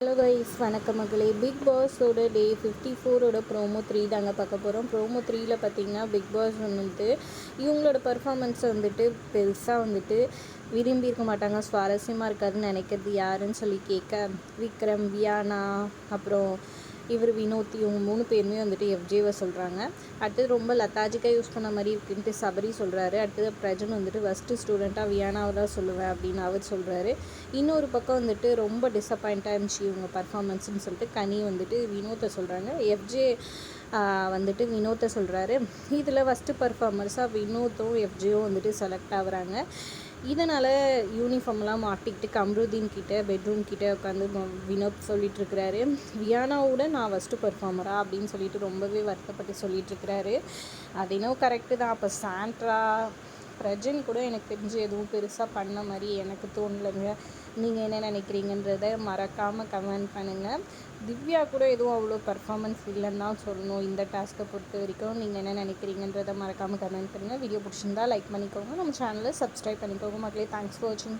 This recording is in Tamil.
ஹலோ கைஸ் வணக்கம் மகளே. பிக் பாஸோட டே ஃபிஃப்டி ஃபோரோட ப்ரோமோ த்ரீ தாங்க பார்க்க போகிறோம் ப்ரோமோ த்ரீயில் பார்த்தீங்கன்னா பிக் பாஸ் வந்துட்டு இவங்களோட பர்ஃபார்மன்ஸை வந்துட்டு பெருசாக வந்துட்டு விரும்பி இருக்க மாட்டாங்க. சுவாரஸ்யமாக இருக்காதுன்னு நினைக்கிறது யாருன்னு சொல்லி கேட்க விக்ரம் வியானா அப்புறம் இவர் வினோத் இவங்க மூணு பேருமே வந்துட்டு எஃப்ஜேவை சொல்கிறாங்க அடுத்தது ரொம்ப லத்தாஜிக்காக யூஸ் பண்ண மாதிரி இருக்குன்ட்டு சபரி சொல்கிறாரு அடுத்தது பிரஜன் வந்துட்டு ஃபஸ்ட்டு ஸ்டூடெண்ட்டாக வியானாவை தான் சொல்லுவேன் அப்படின்னு அவர் சொல்கிறாரு இன்னொரு பக்கம் வந்துட்டு ரொம்ப டிசப்பாயிண்ட்டாக இருந்துச்சு இவங்க பர்ஃபார்மன்ஸ்னு சொல்லிட்டு கனி வந்துட்டு வினோத்தை சொல்கிறாங்க எஃப்ஜே வந்துட்டு வினோத்தை சொல்கிறாரு இதில் ஃபஸ்ட்டு பர்ஃபார்மர்ஸாக வினோத்தும் எஃப்ஜியும் வந்துட்டு செலக்ட் ஆகுறாங்க. இதனால் யூனிஃபார்ம்லாம் மாட்டிக்கிட்டு கம்ருதீன் கிட்டே பெட்ரூம் கிட்டே உட்காந்து வினோத் சொல்லிட்டு இருக்கிறாரு. வியானாவோட நான் ஃபஸ்ட்டு பர்ஃபார்மரா அப்படின்னு சொல்லிட்டு ரொம்பவே வருத்தப்பட்டு சொல்லிகிட்ருக்கிறாரு அது இன்னும் கரெக்டு தான். அப்போ சாண்ட்ரா பிரஜன் கூட எனக்கு தெரிஞ்சு எதுவும் பெருசாக பண்ண மாதிரி எனக்கு தோணலைங்க. நீங்கள் என்ன நினைக்கிறீங்கன்றத மறக்காமல் கமெண்ட் பண்ணுங்கள் திவ்யா கூட எதுவும் அவ்வளோ பர்ஃபாமன்ஸ் இல்லைன்னு தான் சொல்லணும். இந்த டாஸ்க்கை பொறுத்த வரைக்கும் நீங்கள் என்ன நினைக்கிறீங்கன்றத மறக்காமல் கமெண்ட் பண்ணுங்கள் வீடியோ பிடிச்சிருந்தா லைக் பண்ணிக்கோங்க. நம்ம சேனலை சப்ஸ்கிரைப் பண்ணிக்கோங்க. மக்களே தேங்க்ஸ் ஃபார் வாட்சிங்